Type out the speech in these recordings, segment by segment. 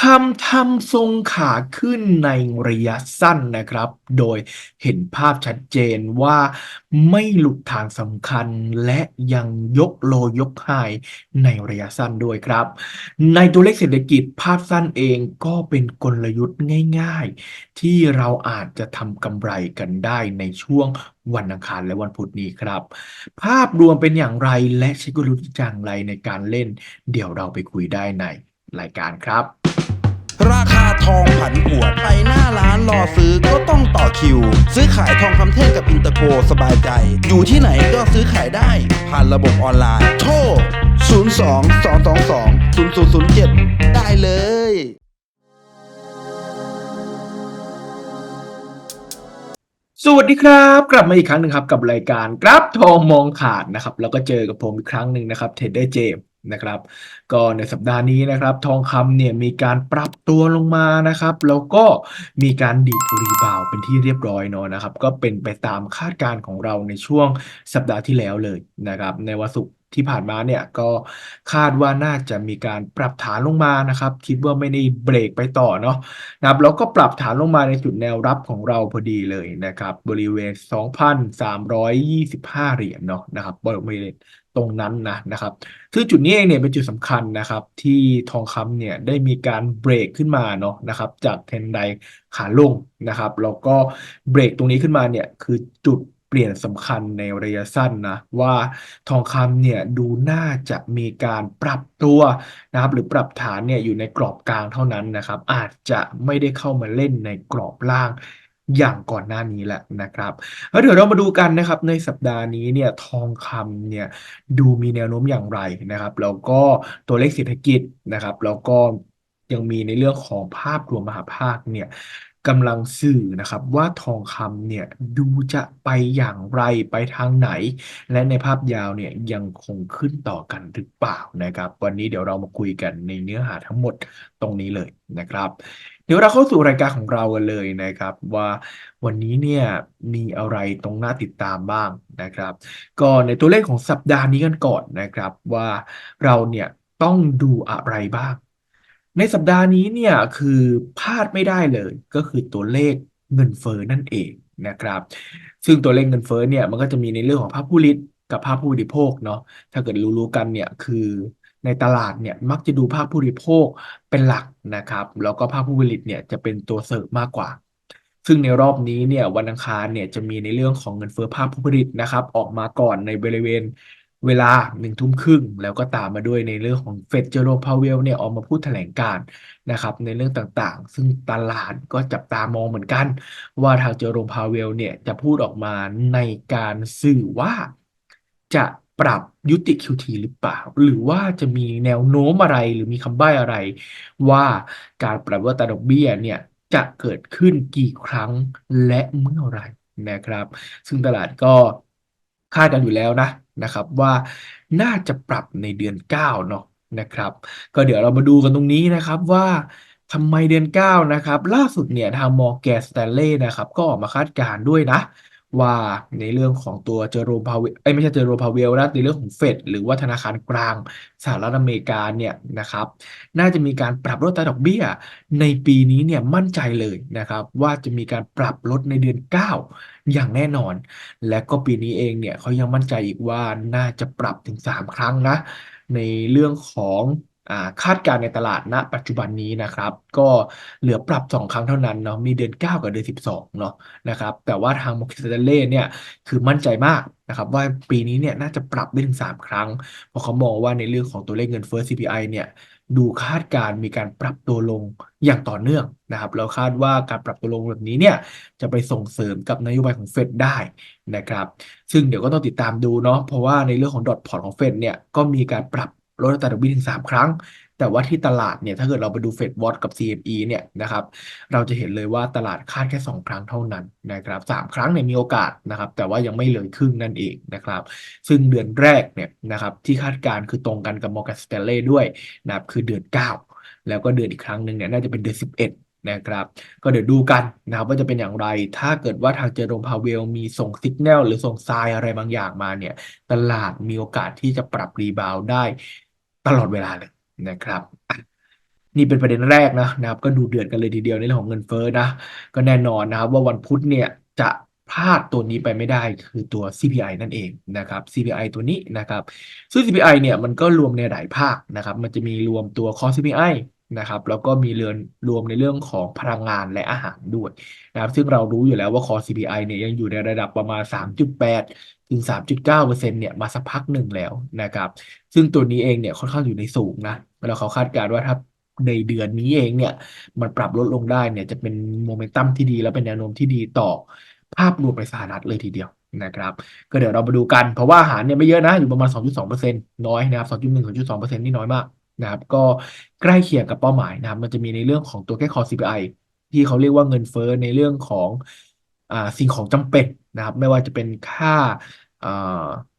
คำทำทรงขาขึ้นในระยะสั้นนะครับ โดยเห็นภาพชัดเจนว่าไม่หลุดทางสำคัญและยังยกโลยกไฮในระยะสั้นด้วยครับ ในตัวเลขเศรษฐกิจภาพสั้นเองก็เป็นกลยุทธ์ง่ายๆ ที่เราอาจจะทำกำไรกันได้ในช่วงวันอังคารและวันพุธนี้ครับ ภาพรวมเป็นอย่างไรและใช้กลยุทธ์อย่างไรในการเล่น เดี๋ยวเราไปคุยได้ในรายการครับ ราคาทองผันผวนไปหน้าร้านรอซื้อก็ต้องต่อคิว ซื้อขายทองคำเท่งกับอินเตอร์โกสบายใจ อยู่ที่ไหนก็ซื้อขายได้ ผ่านระบบออนไลน์ โทร 02 222 0007 ได้เลยสวัสดีครับ กลับมาอีกครั้งหนึ่งครับกับรายการกราฟทองมองขาดนะครับ แล้วก็เจอกับผมอีกครั้งหนึ่งนะครับเทรดเดอร์เจม นะครับ ก็ในสัปดาห์นี้นะครับทองคำเนี่ยมีการปรับตัวลงมานะครับ แล้วก็มีการดีดรีบาวเป็นที่เรียบร้อยเนาะนะครับ ก็เป็นไปตามคาดการณ์ของเราในช่วงสัปดาห์ที่แล้วเลยนะครับ ในวันศุกร์ที่ผ่านมาเนี่ยก็คาดว่าน่าจะมีการปรับฐานลงมานะครับ คิดว่าไม่ได้เบรกไปต่อเนาะนะครับแล้วก็ปรับฐานลงมาในจุดแนวรับของเราพอดีเลยนะครับ บริเวณ 2,325 เหรียญเนาะนะครับบริเวณ ตรงนั้นนะนะครับซึ่งจุดนี้เองเนี่ยเป็นจุดสำคัญนะครับที่ทองคำเนี่ยได้มีการเบรกขึ้นมาเนาะนะครับจากเทนไดขาลงนะครับแล้วก็เบรกตรงนี้ขึ้นมาเนี่ยคือจุดเปลี่ยนสำคัญในระยะสั้นนะว่าทองคำเนี่ยดูน่าจะมีการปรับตัวนะครับหรือปรับฐานเนี่ยอยู่ในกรอบกลางเท่านั้นนะครับอาจจะไม่ได้เข้ามาเล่นในกรอบล่าง อย่างก่อนหน้านี้แหละนะครับแล้วเดี๋ยวเรามาดูกันนะครับในสัปดาห์นี้เนี่ยทองคำเนี่ยดูมีแนวโน้มอย่างไรนะครับแล้วก็ตัวเลขเศรษฐกิจนะครับ แล้วก็ยังมีในเรื่องของภาพรวมมหาภาคเนี่ยกำลังสื่อนะครับว่าทองคำเนี่ยดูจะไปอย่างไรไปทางไหน และในภาพยาวเนี่ยยังคงขึ้นต่อกันหรือเปล่านะครับ วันนี้เดี๋ยวเรามาคุยกันในเนื้อหาทั้งหมดตรงนี้เลยนะครับ เดี๋ยวเราเข้าสู่รายการของเรากันเลยนะครับ ว่าวันนี้เนี่ยมีอะไรตรงหน่าติดตามบ้างนะครับ ก็ในตัวเลขของสัปดาห์นี้กันก่อนนะครับ ว่าเราเนี่ยต้องดูอะไรบ้าง ในสัปดาห์นี้เนี่ยคือพลาดไม่ได้เลยก็คือตัวเลขเงินเฟ้อนั่นเองนะครับ ซึ่งตัวเลขเงินเฟ้อเนี่ยมันก็จะมีในเรื่องของภาคผู้ลิตกับภาคผู้บริโภคเนาะถ้าเกิดรู้ๆกันเนี่ยคือ ในตลาดเนี่ยมักจะดูภาคผู้บริโภคเป็นหลักนะครับ แล้วก็ภาคผู้ผลิตเนี่ยจะเป็นตัวเสริมมากกว่า ซึ่งในรอบนี้เนี่ยวันอังคารเนี่ยจะมีในเรื่องของเงินเฟ้อภาคผู้ผลิตนะครับ ออกมาก่อนในบริเวณเวลาหนึ่งทุ่มครึ่งแล้วก็ตามมาด้วยในเรื่องของเฟดเจอโรพาวเวลเนี่ยออกมาพูดแถลงการ์นะครับในเรื่องต่างๆ ซึ่งตลาดก็จับตามองเหมือนกัน ว่าทางเจอโรพาวเวลเนี่ยจะพูดออกมาในการสื่อว่าจะ ปรับยุติ QT หรือเปล่า หรือว่าจะมีแนวโน้มอะไรหรือมีคำใบ้อะไร ว่าการปรับลดอัตราดอกเบี้ยเนี่ยจะเกิดขึ้นกี่ครั้งและเมื่อไรนะครับ ซึ่งตลาดก็คาดกันอยู่แล้วนะนะครับว่าน่าจะปรับในเดือน9เนาะนะครับ ก็เดี๋ยวเรามาดูกันตรงนี้นะครับว่าทำไมเดือน 9 นะครับ ล่าสุดเนี่ยทางมอร์แกนสแตนเลย์นะครับ ก็ออกมาคาดการณ์ด้วยนะ ว่าในเรื่องของตัวเจอโรมพาเวลเอ้ยไม่ใช่เจอโรมพาเวลนะในเรื่องของเฟดหรือว่าธนาคารกลางสหรัฐอเมริกาเนี่ยนะครับ น่าจะมีการปรับลดอัตราดอกเบี้ย ในปีนี้เนี่ยมั่นใจเลยนะครับ ว่าจะมีการปรับลดในเดือน 9 อย่างแน่นอน และก็ปีนี้เองเนี่ยเขายังมั่นใจอีกว่าน่าจะปรับถึง 3 ครั้งนะในเรื่องของ คาดการณ์ในตลาดณ ปัจจุบันนี้นะครับ ก็เหลือปรับ 2 ครั้งเท่านั้นเนาะมีเดือน 9 กับเดือน 12เนาะนะครับ แต่ว่าทางมอร์แกนสแตเลย์เนี่ยคือมั่นใจมากนะครับ ว่าปีนี้เนี่ยน่าจะปรับได้ถึง 3 ครั้ง เพราะเขามองว่าในเรื่องของตัวเลขเงินเฟ้อ CPI เนี่ยดูคาดการณ์มีการปรับตัวลงอย่างต่อเนื่องนะครับเราคาดว่าการปรับตัวลงแบบนี้เนี่ยจะไปส่งเสริมกับนโยบายของเฟดได้นะครับ ซึ่งเดี๋ยวก็ต้องติดตามดูเนาะเพราะว่าในเรื่องของดอทพอร์ตของเฟดเนี่ยก็มีการปรับ ลดอัตราดอกเบี้ยถึง 3 ครั้ง แต่ว่าที่ตลาดเนี่ยถ้าเกิดเราไปดูเฟดวอตกับ CME เนี่ยนะครับเราจะเห็นเลยว่าตลาดคาดแค่ 2 ครั้งเท่านั้นนะครับ3ครั้งเนี่ยมีโอกาสนะครับแต่ว่ายังไม่เลยครึ่งนั่นเองนะครับซึ่งเดือนแรกเนี่ยนะครับที่คาดการคือตรงกันกับ Morgan Stanley ด้วยนะครับคือเดือน 9 แล้วก็เดือนอีกครั้งหนึ่งเนี่ยน่าจะเป็นเดือน 11นะครับก็เดี๋ยวดูกันนะครับว่าจะเป็นอย่างไร ถ้าเกิดว่าทางเจอโรมพาเวลมีส่งสัญญาณหรือส่งทรายอะไรบางอย่างมาเนี่ย ตลาดมีโอกาสที่จะปรับรีบาวได้ ตลอดเวลาเลยนะครับนี่เป็นประเด็นแรกนะนะครับ ก็ดูเดือดกันเลยทีเดียวในเรื่องของเงินเฟ้อนะ ก็แน่นอนนะครับ ว่าวันพุธเนี่ยจะพลาดตัวนี้ไปไม่ได้คือตัว CPI นั่นเองนะครับ CPI ตัวนี้นะครับซึ่ง CPI เนี่ยมันก็รวมในหลายภาคนะครับ มันจะมีรวมตัว Core CPI นะครับแล้วก็มีเรือนรวมในเรื่องของพลังงานและอาหารด้วยนะครับซึ่งเรารู้อยู่แล้วว่า Core CPI เนี่ยยังอยู่ในระดับประมาณ 3.8 ถึง 3.9%เนี่ยมาสักพักหนึ่งแล้วนะครับ ซึ่งตัวนี้เองเนี่ยค่อนข้างอยู่ในสูงนะแล้วเขาคาดการณ์ว่าถ้าในเดือนนี้เองเนี่ยมันปรับลดลงได้เนี่ยจะเป็นโมเมนตัมที่ดี และเป็นแนวโน้มที่ดีต่อภาพรวมในสหรัฐเลยทีเดียวนะครับ ก็เดี๋ยวเรามาดูกันเพราะว่าอาหารเนี่ยไม่เยอะนะ อยู่ประมาณ 2.2%น้อยนะครับ 2.1 2.2%นี่น้อยมากนะครับ ก็ใกล้เคียงกับเป้าหมายนะครับ มันจะมีในเรื่องของตัวแค่ Core CPI ที่เขาเรียกว่าเงินเฟ้อในเรื่องของอ่าสิ่งของจำเป็นนะครับ ไม่ว่าจะเป็นค่า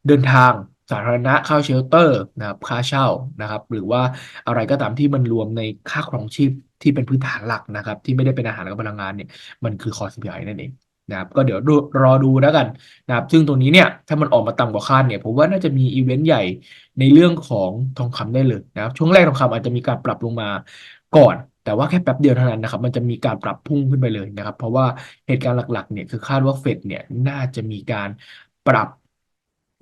เดินทางสาธารณะค่าเชลเตอร์นะครับค่าเช่านะครับ หรือว่าอะไรก็ตามที่มันรวมในค่าครองชีพที่เป็นพื้นฐานหลักนะครับ ที่ไม่ได้เป็นอาหารและพลังงานเนี่ยมันคือ Core CPI นั่นเองนะครับก็เดี๋ยวรอดูแล้วกันนะครับซึ่งตรงนี้เนี่ยถ้ามันออกมาต่ำกว่าคาดเนี่ยผมว่าน่าจะมีอีเวนต์ใหญ่ในเรื่องของทองคำได้เลยนะครับช่วงแรกทองคำอาจจะมีการปรับลงมาก่อน แต่ว่าแค่แป๊บเดียวเท่านั้นนะครับมันจะมีการปรับพุ่งขึ้นไปเลยนะครับ เพราะว่าเหตุการณ์หลักๆเนี่ยคือคาดว่าเฟดเนี่ยน่าจะมีการปรับ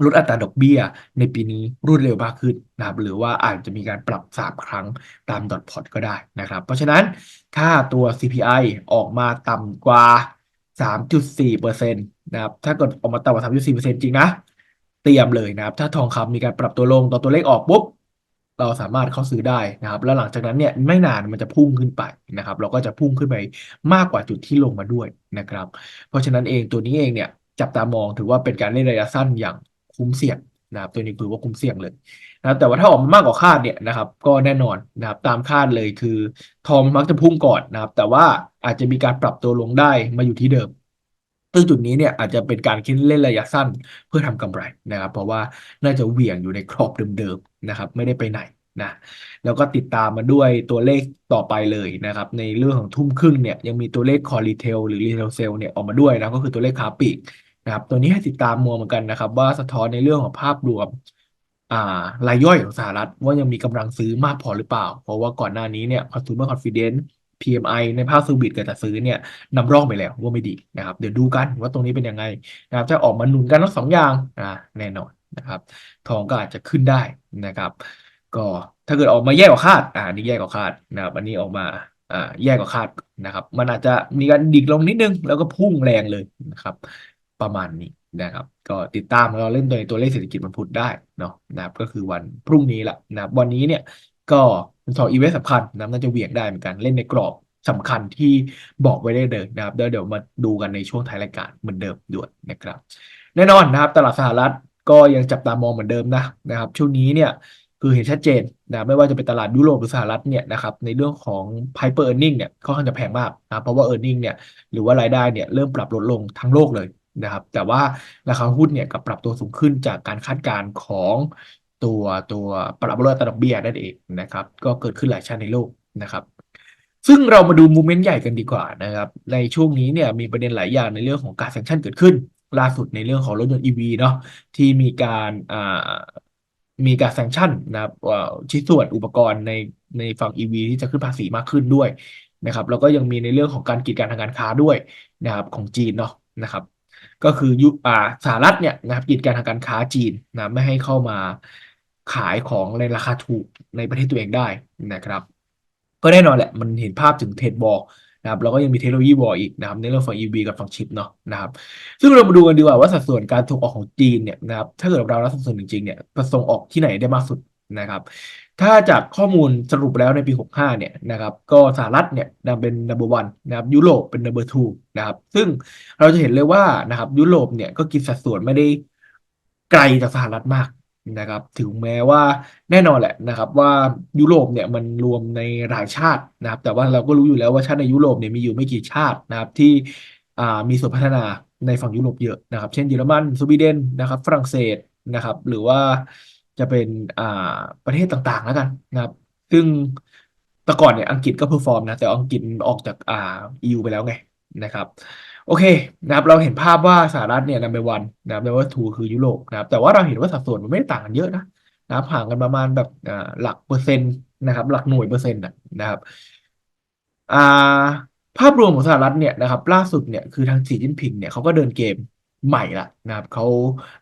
ลดอัตราดอกเบี้ยในปีนี้รวดเร็วมากขึ้นนะครับหรือว่าอาจจะมีการปรับ 3 ครั้งตามดอทพอตก็ได้นะครับ เพราะฉะนั้นถ้าตัว CPI ออกมาต่ำกว่า 3.4%นะครับถ้าเกิดออกมาต่ำกว่า 3.4%จริงนะ เตรียมเลยนะครับ ถ้าทองคำมีการปรับตัวลงตอนตัวเลขออกปุ๊บ เราสามารถเข้าซื้อได้นะครับ แล้วหลังจากนั้นเนี่ยไม่นานมันจะพุ่งขึ้นไปนะครับ เราก็จะพุ่งขึ้นไปมากกว่าจุดที่ลงมาด้วยนะครับ เพราะฉะนั้นเองตัวนี้เองเนี่ยจับตามองถือว่าเป็นการเล่นระยะสั้นอย่าง คุ้มเสี่ยงนะครับตัวนี้ถือว่าคุ้มเสี่ยงเลยนะครับแต่ว่าถ้าออกมามากกว่าคาดเนี่ยนะครับ ก็แน่นอนนะครับตามคาดเลยคือ ทองมักจะพุ่งก่อนนะครับ แต่ว่าอาจจะมีการปรับตัวลงได้มาอยู่ที่เดิมซึ่งจุดนี้เนี่ยอาจจะเป็นการคิดเล่นระยะสั้นเพื่อทำกำไรนะครับ เพราะว่าน่าจะเหวี่ยงอยู่ในกรอบเดิมๆนะครับ ไม่ได้ไปไหนนะแล้วก็ติดตามมาด้วยตัวเลขต่อไปเลยนะครับ ในเรื่องของทุ่มครึ่งเนี่ยยังมีตัวเลขคอรีเทลหรือรีเทลเซลเนี่ยออกมาด้วยนะก็คือตัวเลขค้าปลีก นะครับตัวนี้ให้ติดตามมัวเหมือนกันนะครับ ว่าสะท้อนในเรื่องของภาพรวมรายย่อยของสหรัฐว่ายังมีกำลังซื้อมากพอหรือเปล่า เพราะว่าก่อนหน้านี้เนี่ย consumer confidence PMI ในภาคซอร์วิสกับจัดซื้อเนี่ยนำร่องไปแล้วว่าไม่ดีนะครับ เดี๋ยวดูกันว่าตรงนี้เป็นยังไงนะครับจะออกมาหนุนกันทั้งสองอย่างอ่าแน่นอนนะครับ ทองก็อาจจะขึ้นได้นะครับ ก็ถ้าเกิดออกมาแย่กว่าคาดอ่านี่แย่กว่าคาดนะครับอันนี้ออกมาอ่าแย่กว่าคาดนะครับ มันอาจจะมีการดิ่งลงนิดนึงแล้วก็พุ่งแรงเลยนะครับ ประมาณนี้นะครับ ก็ติดตามเราเล่นโดยตัวเลขเศรษฐกิจมันพุธได้เนาะนะครับก็คือวันพรุ่งนี้แหละนะวันนี้เนี่ยก็เป็นสองอีเวนต์สำคัญนะน่าจะเหวี่ยงได้เหมือนกันเล่นในกรอบสำคัญที่บอกไว้ได้เลยนะครับเดี๋ยวเดี๋ยวมาดูกันในช่วงท้ายรายการเหมือนเดิมด้วยนะครับ แน่นอนนะครับ ตลาดสหรัฐก็ยังจับตามองเหมือนเดิมนะนะครับ ช่วงนี้เนี่ยคือเห็นชัดเจนนะไม่ว่าจะเป็นตลาดยุโรปหรือสหรัฐเนี่ยนะครับในเรื่องของ Piper Earning เนี่ยค่อนข้างจะแพงมากนะเพราะว่า Earning เนี่ยหรือว่ารายได้เนี่ยเริ่มปรับลดลงทั้งโลกเลย นะครับ แต่ว่าราคาหุ้นเนี่ยกับปรับตัวสูงขึ้นจากการคาดการณ์ของตัวตัวปรับลดอัตราดอกเบี้ยนั่นเองนะครับ ก็เกิดขึ้นหลายชาติในโลกนะครับซึ่งเรามาดูมูเมนต์ใหญ่กันดีกว่านะครับ ในช่วงนี้เนี่ยมีประเด็นหลายอย่างในเรื่องของการแซงชั่นเกิดขึ้น ล่าสุดในเรื่องของรถยนต์ EV เนาะที่มีการอ่ามีการแซงชั่นนะครับอ่าชิ้นส่วนอุปกรณ์ในในฝั่ง EV ที่จะขึ้นภาษีมากขึ้นด้วยนะครับแล้วก็ยังมีในเรื่องของการกีดกันทางการค้าด้วยนะครับของจีนเนาะนะครับ ก็คือยุอ่าสหรัฐเนี่ยนะครับกีดกันทางการค้าจีนนะไม่ให้เข้ามาขายของในราคาถูกในประเทศตัวเองได้นะครับ ก็แน่นอนแหละมันเห็นภาพถึงเทรดบอลนะครับแล้วก็ยังมีเทคโนโลยีวอลอีกนะครับในเรื่องฝั่ง EV กับฝั่งชิปเนาะนะครับซึ่งเรามาดูกันดีกว่าว่าสัดส่วนการส่งออกของจีนเนี่ยนะครับถ้าเกิดเรารับสัดส่วนจริงๆเนี่ยจะส่งออกที่ไหนได้มากสุด นะครับ ถ้าจากข้อมูลสรุปแล้วในปี 65 เนี่ยนะครับก็สหรัฐเนี่ยนำเป็น number one นะครับยุโรปเป็น number two นะครับ ซึ่งเราจะเห็นเลยว่านะครับยุโรปเนี่ยก็กินสัดส่วนไม่ได้ไกลจากสหรัฐมากนะครับถึงแม้ว่าแน่นอนแหละนะครับ ว่ายุโรปเนี่ยมันรวมในหลายชาตินะครับ แต่ว่าเราก็รู้อยู่แล้วว่าชาติในยุโรปเนี่ยมีอยู่ไม่กี่ชาตินะครับที่มีส่วนพัฒนาในฝั่งยุโรปเยอะนะครับ เช่นเยอรมันสวีเดนนะครับ ฝรั่งเศสนะครับ หรือว่า จะเป็นอ่าประเทศต่างๆแล้วกันนะครับ ซึ่งแต่ก่อนเนี่ยอังกฤษก็เพอร์ฟอร์มนะ แต่อังกฤษออกจากอ่า EU ไปแล้วไงนะครับ โอเคนะครับ เราเห็นภาพว่าสหรัฐเนี่ยนัมเบอร์วันนะครับนัมเบอร์ทูคือยุโรปนะครับ แต่ว่าเราเห็นว่าสัดส่วนมันไม่ได้ต่างกันเยอะนะนะครับห่างกันประมาณแบบอ่าหลักเปอร์เซ็นต์นะครับ หลักหน่วยเปอร์เซ็นต์นะนะครับอ่าภาพรวมของสหรัฐเนี่ยนะครับ ล่าสุดเนี่ยคือทางสีจิ้นผิงเนี่ยเขาก็เดินเกม ใหม่ละนะครับเขา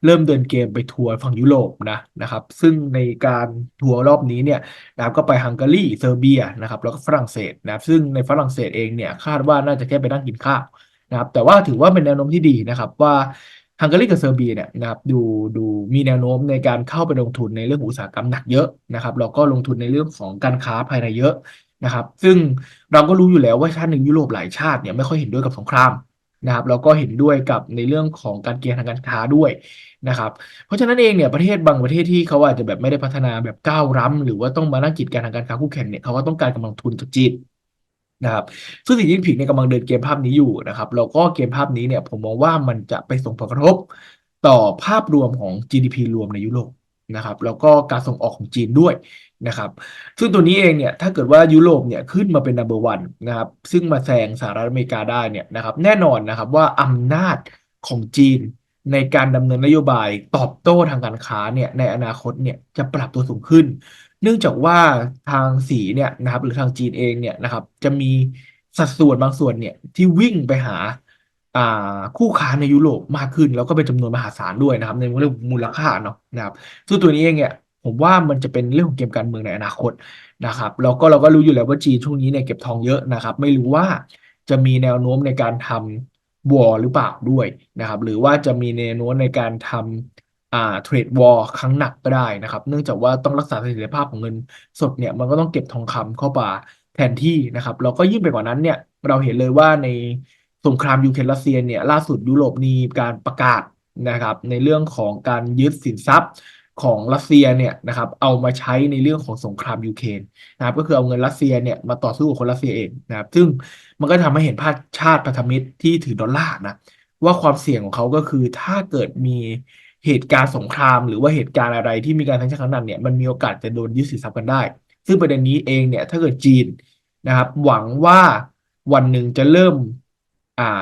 เริ่มเดินเกมไปทัวร์ฝั่งยุโรปนะนะครับ ซึ่งในการทัวร์รอบนี้เนี่ยนะครับก็ไปฮังการีเซอร์เบียนะครับแล้วก็ฝรั่งเศสนะครับ ซึ่งในฝรั่งเศสเองเนี่ยคาดว่าน่าจะแค่ไปนั่งกินข้าวนะครับ แต่ว่าถือว่าเป็นแนวโน้มที่ดีนะครับว่าฮังการีกับเซอร์เบียเนี่ยนะครับดูดูมีแนวโน้มในการเข้าไปลงทุนในเรื่องอุตสาหกรรมหนักเยอะนะครับแล้วก็ลงทุนในเรื่องของการค้าภายในเยอะนะครับ ซึ่งเราก็รู้อยู่แล้วว่าชาติหนึ่งยุโรปหลายชาติเนี่ยไม่ค่อยเห็นด้วยกับสงคราม นะครับแล้วก็เห็นด้วยกับในเรื่องของการเกณฑ์ทางการค้าด้วยนะครับ เพราะฉะนั้นเองเนี่ยประเทศบางประเทศที่เขาอาจจะแบบไม่ได้พัฒนาแบบก้าวล้ำหรือว่าต้องมานั่งกีดกันทางการค้าคู่แข่งเนี่ยเขาก็ต้องการกำลังทุนจากจีนนะครับซึ่งสีจิ้นผิงเนี่ยกำลังเดินเกมภาพนี้อยู่นะครับแล้วก็เกมภาพนี้เนี่ยผมมองว่ามันจะไปส่งผลกระทบต่อภาพรวมของ GDP รวมในยุโรป นะครับแล้วก็การส่งออกของจีนด้วยนะครับซึ่งตัวนี้เองเนี่ยถ้าเกิดว่ายุโรปเนี่ยขึ้นมาเป็น number one นะครับซึ่งมาแซงสหรัฐอเมริกาได้เนี่ยนะครับแน่นอนนะครับว่าอำนาจของจีนในการดำเนินนโยบายตอบโต้ทางการค้าเนี่ยในอนาคตเนี่ยจะปรับตัวสูงขึ้น เนื่องจากว่าทางสีเนี่ยนะครับหรือทางจีนเองเนี่ยนะครับจะมีสัดส่วนบางส่วนเนี่ยที่วิ่งไปหา อ่าคู่ค้าในยุโรปมากขึ้น แล้วก็เป็นจำนวนมหาศาลด้วยนะครับ ในเรื่องมูลค่าเนาะนะครับซึ่งตัวนี้เองเนี่ยผมว่ามันจะเป็นเรื่องของเกมการเมืองในอนาคตนะครับแล้วก็เราก็รู้อยู่แล้วว่าจีนช่วงนี้เนี่ยเก็บทองเยอะนะครับ ไม่รู้ว่าจะมีแนวโน้มในการทำวอร์หรือเปล่าด้วยนะครับ หรือว่าจะมีแนวโน้มในการทำอ่าเทรดวอร์ครั้งหนักก็ได้นะครับ เนื่องจากว่าต้องรักษาเสถียรภาพของเงินสดเนี่ยมันก็ต้องเก็บทองคำเข้ามาแทนที่นะครับแล้วก็ยิ่งไปกว่านั้นเนี่ยเราเห็นเลยว่าใน สงครามยูเครนรัสเซียเนี่ยล่าสุดยุโรปมีการประกาศนะครับ ในเรื่องของการยึดสินทรัพย์ของรัสเซียเนี่ยนะครับเอามาใช้ในเรื่องของสงครามยูเครนนะครับก็คือเอาเงินรัสเซียเนี่ยมาต่อสู้กับคนรัสเซียเองนะครับซึ่งมันก็ทำให้เห็นภาพชาติพันธมิตรที่ถือดอลลาร์นะว่าความเสี่ยงของเขาก็คือถ้าเกิดมีเหตุการณ์สงคราม หรือว่าเหตุการณ์อะไรที่มีการทั้งชาตินั้นเนี่ยมันมีโอกาสจะโดนยึดสินทรัพย์กันได้ ซึ่งประเด็นนี้เองเนี่ยถ้าเกิดจีนนะครับหวังว่าวันหนึ่งจะเริ่ม อ่า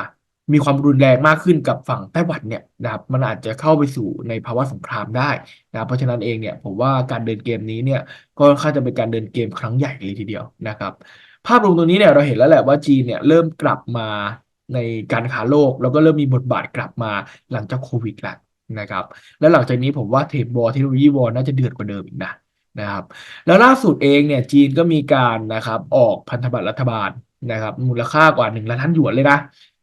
มีความรุนแรงมากขึ้นกับฝั่งไต้หวันเนี่ยนะครับมันอาจจะเข้าไปสู่ในภาวะสงครามได้นะเพราะฉะนั้นเองเนี่ยผมว่าการเดินเกมนี้เนี่ยก็ค่อนข้างจะเป็นการเดินเกมครั้งใหญ่เลยทีเดียวนะครับ ภาพรวมตรงนี้เนี่ยเราเห็นแล้วแหละว่าจีนเนี่ยเริ่มกลับมาในการค้าโลก แล้วก็เริ่มมีบทบาทกลับมาหลังจากโควิดแล้วนะครับ แล้วหลังจากนี้ผมว่าเทรดวอเทคโนโลยีวอน่าจะเดือดกว่าเดิมอีกนะนะครับแล้วล่าสุดเองเนี่ยจีนก็มีการนะครับออกพันธบัตรรัฐบาล นะครับมูลค่ากว่าหนึ่งล้านล้านหยวนเลยนะ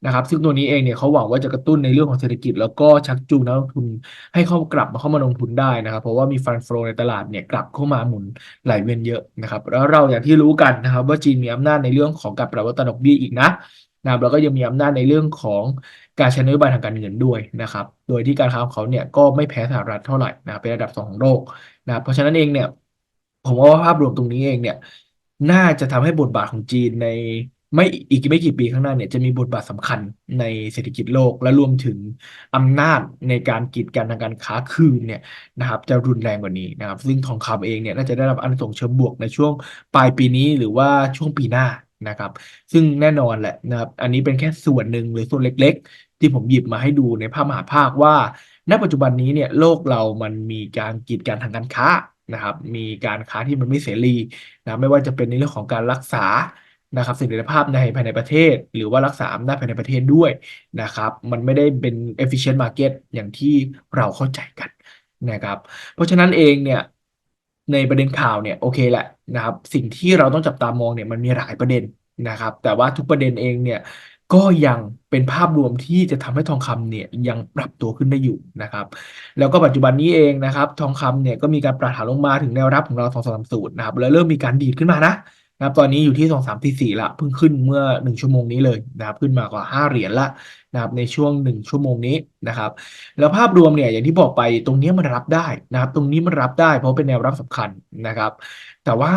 นะครับ ซึ่งตัวนี้เองเนี่ยเขาหวังว่าจะกระตุ้นในเรื่องของเศรษฐกิจ แล้วก็ชักจูงนักลงทุนให้เข้ากลับมาเข้ามาลงทุนได้นะครับ เพราะว่ามีฟันโฟในตลาดเนี่ยกลับเข้ามาหมุนไหลเวียนเยอะนะครับ แล้วเราอย่างที่รู้กันนะครับ ว่าจีนมีอำนาจในเรื่องของการปรับลดอัตราดอกเบี้ยอีกนะนะครับแล้วก็ยังมีอำนาจในเรื่องของการใช้นโยบายทางการเงินด้วยนะครับ โดยที่การค้าของเขาเนี่ยก็ไม่แพ้สหรัฐเท่าไหร่นะเป็นระดับสองของโลกนะเพราะฉะนั้นเองเนี่ยผมว่าภาพรวมตรงนี้เองเนี่ย น่าจะทำให้บทบาทของจีนในไม่อีกไม่กี่ปีข้างหน้าเนี่ยจะมีบทบาทสำคัญในเศรษฐกิจโลก และรวมถึงอำนาจในการกีดกันทางการค้าคืนเนี่ยนะครับจะรุนแรงกว่านี้นะครับ ซึ่งทองคำเองเนี่ยน่าจะได้รับอานิสงเชิงบวกในช่วงปลายปีนี้หรือว่าช่วงปีหน้านะครับ ซึ่งแน่นอนแหละนะครับ อันนี้เป็นแค่ส่วนหนึ่งหรือส่วนเล็ก ๆ ที่ผมหยิบมาให้ดูในภาพมหาภาคว่า ณปัจจุบันนี้เนี่ยโลกเรามันมีการกีดกันทางการค้า นะครับ มีการค้าที่มันไม่เสรีนะไม่ว่าจะเป็นในเรื่องของการรักษานะครับเสรีภาพในภายในประเทศ หรือว่ารักษาอำนาจภายในประเทศด้วยนะครับ มันไม่ได้เป็น efficient market อย่างที่เราเข้าใจกันนะครับ เพราะฉะนั้นเองเนี่ยในประเด็นข่าวเนี่ยโอเคแหละนะครับ สิ่งที่เราต้องจับตามองเนี่ยมันมีหลายประเด็นนะครับ แต่ว่าทุกประเด็นเองเนี่ย ก็ยังเป็นภาพรวมที่จะทำให้ทองคำเนี่ยยังปรับตัวขึ้นได้อยู่นะครับ แล้วก็ปัจจุบันนี้เองนะครับ ทองคำเนี่ยก็มีการปรับฐานลงมาถึงแนวรับของเราสองสามศูนย์นะครับ แล้วเริ่มมีการดีดขึ้นมานะนะครับตอนนี้อยู่ที่สองสามสี่สี่ละเพิ่งขึ้นเมื่อหนึ่งชั่วโมงนี้เลยนะครับขึ้นมากว่าห้าเหรียญละนะครับในช่วงหนึ่งชั่วโมงนี้นะครับ แล้วภาพรวมเนี่ยอย่างที่บอกไปตรงนี้มันรับได้นะครับ ตรงนี้มันรับได้เพราะเป็นแนวรับสำคัญนะครับ แต่ว่า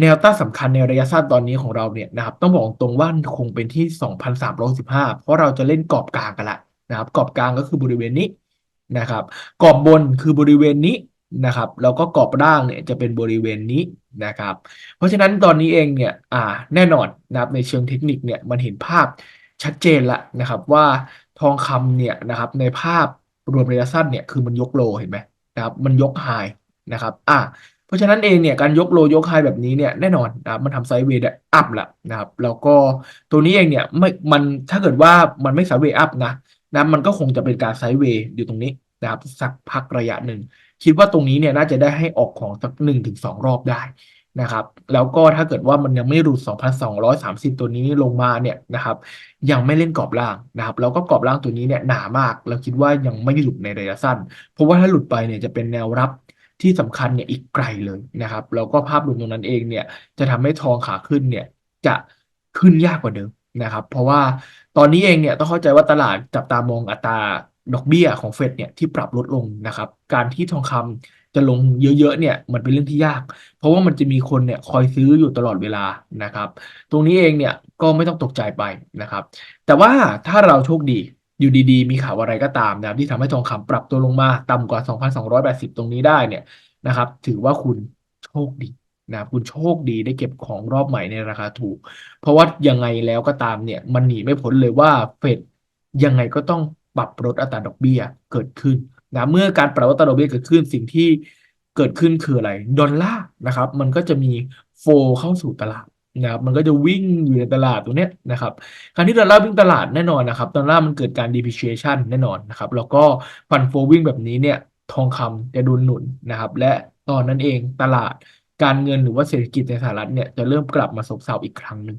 แนวต้านสำคัญในระยะสั้นตอนนี้ของเราเนี่ยนะครับต้องบอกตรงว่าคงเป็นที่ 2,315 เพราะเราจะเล่นกรอบกลางกันละนะครับกรอบกลางก็คือบริเวณนี้นะครับกรอบบนคือบริเวณนี้นะครับแล้วก็กรอบล่างเนี่ยจะเป็นบริเวณนี้นะครับ เพราะฉะนั้นตอนนี้เองเนี่ยอ่าแน่นอนนะครับในเชิงเทคนิคเนี่ยมันเห็นภาพชัดเจนละนะครับว่าทองคำเนี่ยนะครับในภาพรวมระยะสั้นเนี่ยคือมันยกโลเห็นไหมนะครับมันยกไฮนะครับอะ เพราะฉะนั้นเองเนี่ยการยกโลยกไฮแบบนี้เนี่ยแน่นอนนะครับมันทำไซด์เวย์อัพละนะครับแล้วก็ตัวนี้เองเนี่ยไม่มันถ้าเกิดว่ามันไม่ไซด์เวย์อัพนะนะมันก็คงจะเป็นการไซด์เวย์อยู่ตรงนี้นะครับสักพักระยะหนึ่งคิดว่าตรงนี้เนี่ยน่าจะได้ให้ออกของสักหนึ่งถึงสองรอบได้นะครับแล้วก็ถ้าเกิดว่ามันยังไม่หลุด 2,230 ตัวนี้ลงมาเนี่ยนะครับยังไม่เล่นกรอบล่างนะครับแล้วก็กรอบล่างตัวนี้เนี่ยหนามาก เราคิดว่ายังไม่หลุดในระยะสั้น เพราะว่าถ้าหลุดไปเนี่ยจะเป็นแนวรับ ที่สำคัญเนี่ยอีกไกลเลยนะครับแล้วก็ภาพรวมตรงนั้นเองเนี่ยจะทำให้ทองขาขึ้นเนี่ยจะขึ้นยากกว่าเดิมนะครับ เพราะว่าตอนนี้เองเนี่ยต้องเข้าใจว่าตลาดจับตามองอัตราดอกเบี้ยของเฟดเนี่ยที่ปรับลดลงนะครับ การที่ทองคำจะลงเยอะๆเนี่ยมันเป็นเรื่องที่ยาก เพราะว่ามันจะมีคนเนี่ยคอยซื้ออยู่ตลอดเวลานะครับ ตรงนี้เองเนี่ยก็ไม่ต้องตกใจไปนะครับ แต่ว่าถ้าเราโชคดี อยู่ดีๆ มีข่าวอะไรก็ตามนะครับที่ทำให้ทองคำปรับตัวลงมาต่ำกว่า 2,280 ตรงนี้ได้เนี่ยนะครับ ถือว่าคุณโชคดีนะครับคุณโชคดีได้เก็บของรอบใหม่ในราคาถูก เพราะว่ายังไงแล้วก็ตามเนี่ย มันหนีไม่พ้นเลยว่าเฟดยังไงก็ต้องปรับลดอัตราดอกเบี้ยเกิดขึ้นนะเมื่อการปรับลดอัตราดอกเบี้ยเกิดขึ้นสิ่งที่เกิดขึ้นคืออะไร ดอลลาร์นะครับ มันก็จะมีโฟเข้าสู่ตลาด นะครับมันก็จะวิ่งอยู่ในตลาดตัวเนี้ยนะครับการที่ดอลลาร์วิ่งตลาดแน่นอนนะครับดอลลาร์มันเกิดการ depreciation แน่นอนนะครับแล้วก็ฟันโฟวิ่งแบบนี้เนี่ยทองคำจะโดนหนุนนะครับและตอนนั้นเองตลาดการเงินหรือว่าเศรษฐกิจในสหรัฐเนี่ยจะเริ่มกลับมาซบเซาอีกครั้งหนึ่ง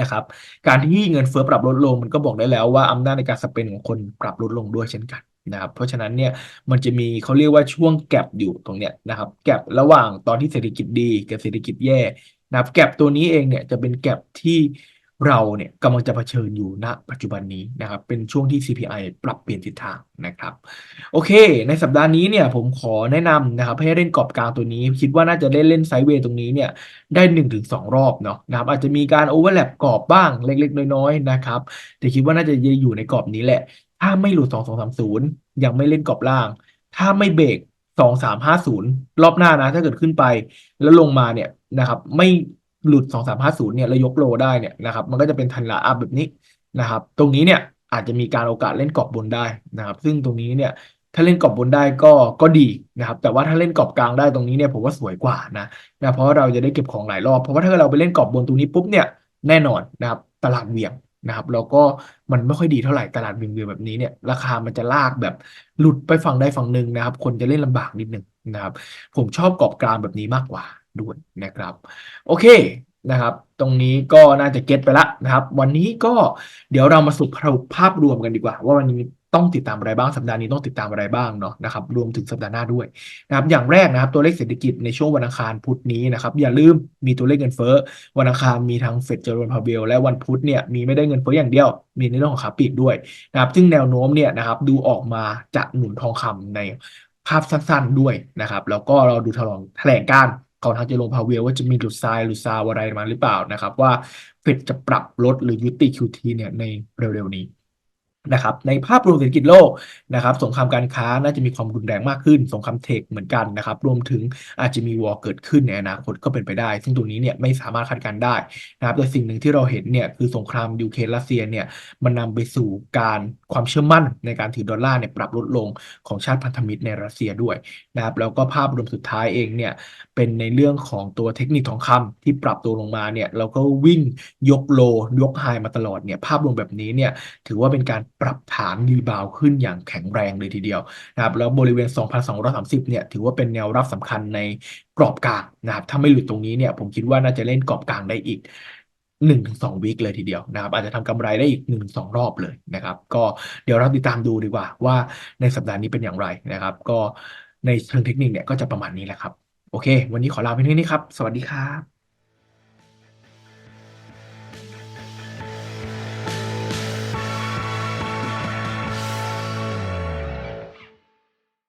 นะครับ การที่เงินเฟ้อปรับลดลงมันก็บอกได้แล้วว่าอำนาจในการสเปนของคนปรับลดลงด้วยเช่นกันนะครับ เพราะฉะนั้นเนี่ยมันจะมีเขาเรียกว่าช่วงแกลบอยู่ตรงเนี้ยนะครับ แกลบระหว่างตอนที่เศรษฐกิจดีกับเศรษฐกิจแย่ นะครับแกลบตัวนี้เองเนี่ยจะเป็นแกลบที่เราเนี่ยกำลังจะเผชิญอยู่ณ ปัจจุบันนี้นะครับ เป็นช่วงที่ CPI ปรับเปลี่ยนทิศทางนะครับ โอเค ในสัปดาห์นี้เนี่ยผมขอแนะนำนะครับให้เล่นกรอบกลางตัวนี้ คิดว่าน่าจะได้เล่นไซด์เวย์ตรงนี้เนี่ยได้1นถึงสรอบเนาะนะครับ อาจจะมีการโอเวอร์แลปกรอบบ้างเล็กๆ น้อยๆนะครับ แต่คิดว่าน่าจะอยู่ในกรอบนี้แหละ ถ้าไม่หลุด 2 2 3 0 ยังไม่เล่นกรอบล่าง ถ้าไม่เบรก2 3 5 0 รอบหน้านะถ้าเกิดขึ้นไป แล้วลงมาเนี่ยนะครับ ไม่หลุด 2 3 5 0 เนี่ยแล้วยกโลได้เนี่ยนะครับ มันก็จะเป็นทันลาอัพแบบนี้นะครับ ตรงนี้เนี่ยอาจจะมีการโอกาสเล่นกรอบบนได้นะครับ ซึ่งตรงนี้เนี่ยถ้าเล่นกรอบบนได้ก็ก็ดีนะครับ แต่ว่าถ้าเล่นกรอบกลางได้ตรงนี้เนี่ยผมว่าสวยกว่านะนะเพราะเราจะได้เก็บของหลายรอบเพราะว่าถ้าเราไปเล่นกรอบบนตรงนี้ปุ๊บเนี่ยแน่นอนนะครับตลาดเหวี่ยงนะครับแล้วก็มันไม่ค่อยดีเท่าไหร่ตลาดเหวี่ยงแบบนี้เนี่ยราคามันจะลากแบบหลุดไปฝั่งใดฝั่งหนึ่งนะครับ คนจะเล่นลำบากนิดนึงนะครับ ผมชอบกรอบกลางแบบนี้มากกว่า ด้วยนะครับ โอเคนะครับ ตรงนี้ก็น่าจะเก็ตไปละนะครับ วันนี้ก็เดี๋ยวเรามาสรุปภาพรวมกันดีกว่า ว่าวันนี้ต้องติดตามอะไรบ้างสัปดาห์นี้ต้องติดตามอะไรบ้างเนาะนะครับรวมถึงสัปดาห์หน้าด้วยนะครับอย่างแรกนะครับตัวเลขเศรษฐกิจในช่วงวันอังคารพุธนี้นะครับอย่าลืมมีตัวเลขเงินเฟ้อวันอังคารมีทั้งเฟดเจอร์โรนพาเวลและวันพุธเนี่ยมีไม่ได้เงินเฟ้ออย่างเดียว มีในเรื่องของขาปีกด้วยนะครับซึ่งแนวโน้มเนี่ยนะครับดูออกมาจะหนุนทองคำในภาพสั้นๆด้วยนะครับแล้วก็เราดูถลองแถลงการ ของทางเจโรพาเวลว่าจะมีหลุดทรายหรือซาวอะไรมาหรือเปล่านะครับ ว่าเฟดจะปรับลดหรือยุติ QT เนี่ยในเร็วๆนี้นะครับในภาพรวมเศรษฐกิจโลกนะครับสงครามการค้าน่าจะมีความรุนแรงมากขึ้น สงครามเทคเหมือนกันนะครับรวมถึงอาจจะมีวอร์เกิดขึ้นในอนาคตก็เป็นไปได้ ซึ่งตรงนี้เนี่ยไม่สามารถคาดการได้นะครับแต่สิ่งหนึ่งที่เราเห็นเนี่ยคือสงครามยูเครนรัสเซียเนี่ยมันนำไปสู่การความเชื่อมั่นในการถือดอลลาร์เนี่ยปรับลดลงของชาติพันธมิตรในรัสเซียด้วยนะครับแล้วก็ภาพรวมสุดท้ายเองเนี่ย เป็นในเรื่องของตัวเทคนิคทองคำที่ปรับตัวลงมาเนี่ยเราก็วิ่งยกโลยกไฮมาตลอดเนี่ยภาพรวมแบบนี้เนี่ยถือว่าเป็นการปรับฐานรีบาวขึ้นอย่างแข็งแรงเลยทีเดียวนะครับแล้วบริเวณ 2,230 เนี่ยถือว่าเป็นแนวรับสำคัญในกรอบกลางนะครับถ้าไม่หลุดตรงนี้เนี่ยผมคิดว่าน่าจะเล่นกรอบกลางได้อีก1นถึงสวีคเลยทีเดียวนะครับ อาจจะทำกำไรได้อีก1นถึงสรอบเลยนะครับ ก็เดี๋ยวเราติดตามดูดีกว่า ว่าในสัปดาห์นี้เป็นอย่างไรนะครับ ก็ในเชิงเทคนิคเนี่ยก็จะประมาณนี้แหละครับ โอเค วันนี้ขอลาไปเท่านี้ครับ สวัสดีครับ